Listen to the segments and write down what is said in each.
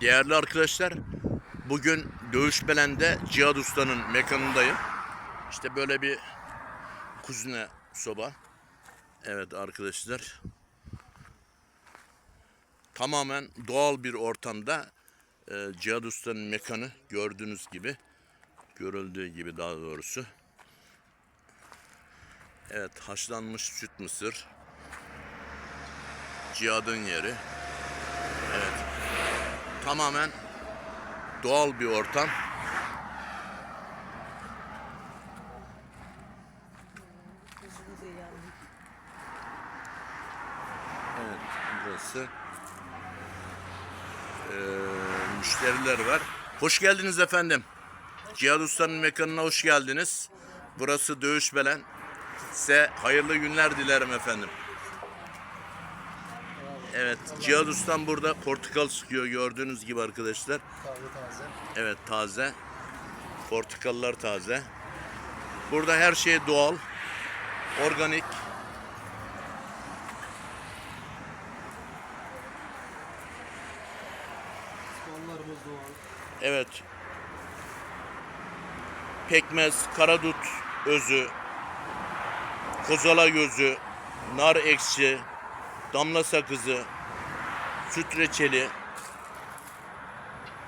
Değerli arkadaşlar, bugün Dövüşbelen'de Cihad Usta'nın mekanındayım. İşte böyle bir kuzine soba. Evet arkadaşlar. Tamamen doğal bir ortamda e, Cihad Usta'nın mekanı gördüğünüz gibi. Görüldüğü gibi daha doğrusu. Evet haşlanmış süt mısır. Cihad'ın yeri. Tamamen doğal bir ortam. Evet, burası. Ee, müşteriler var. Hoş geldiniz efendim. Cihad Usta'nın mekanına hoş geldiniz. Burası Dövüşbelen. Size hayırlı günler dilerim efendim. Evet, Cihad Usta'm burada portakal sıkıyor gördüğünüz gibi arkadaşlar. Taze taze. Evet taze. Portakallar taze. Burada her şey doğal. Organik. Onlarımız doğal. Evet. Pekmez, karadut özü, kozala gözü, nar ekşi, damla sakızı, süt reçeli,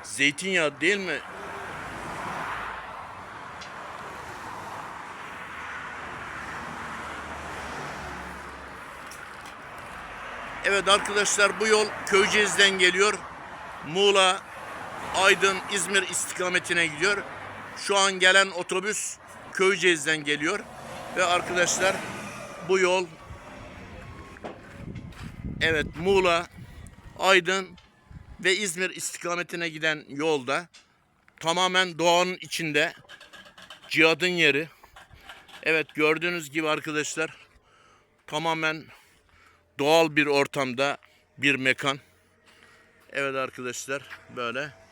zeytinyağı değil mi? Evet arkadaşlar bu yol Köyceğiz'den geliyor. Muğla, Aydın, İzmir istikametine gidiyor. Şu an gelen otobüs Köyceğiz'den geliyor. Ve arkadaşlar bu yol evet Muğla, Aydın ve İzmir istikametine giden yolda tamamen doğanın içinde cihadın yeri. Evet gördüğünüz gibi arkadaşlar tamamen doğal bir ortamda bir mekan. Evet arkadaşlar böyle.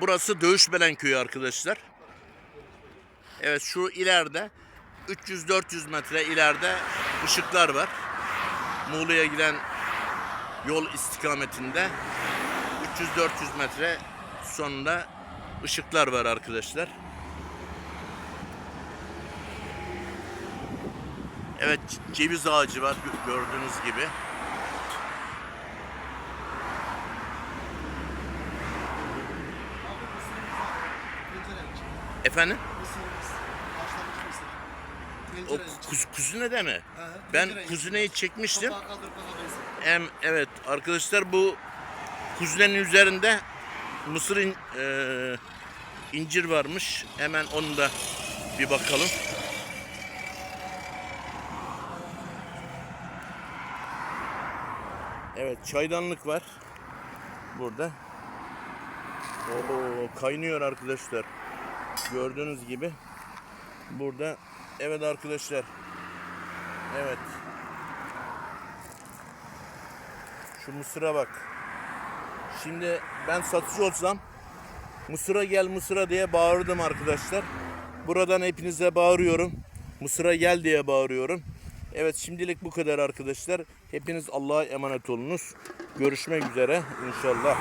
Burası Dövüşbelen köyü arkadaşlar. Evet şu ileride 300-400 metre ileride ışıklar var. Muğla'ya giden yol istikametinde 300-400 metre sonunda ışıklar var arkadaşlar. Evet ceviz ağacı var gö- gördüğünüz gibi. Efendim? Mısırımız. Haşlanmış mısır. O Tencerelik. kuz, kuzine de mi? Hı Ben tencerelik. kuzineyi çekmiştim. Sokağa. Hem evet arkadaşlar bu kuzinenin üzerinde mısır in- eee, incir varmış. Hemen onu da bir bakalım. Evet çaydanlık var. Burada. Oo kaynıyor arkadaşlar. Gördüğünüz gibi. Burada evet arkadaşlar. Evet. Şu mısıra bak. Şimdi ben satıcı olsam Mısıra gel Mısıra diye bağırdım arkadaşlar. Buradan hepinize bağırıyorum. Mısıra gel diye bağırıyorum. Evet şimdilik bu kadar arkadaşlar. Hepiniz Allah'a emanet olunuz. Görüşmek üzere inşallah.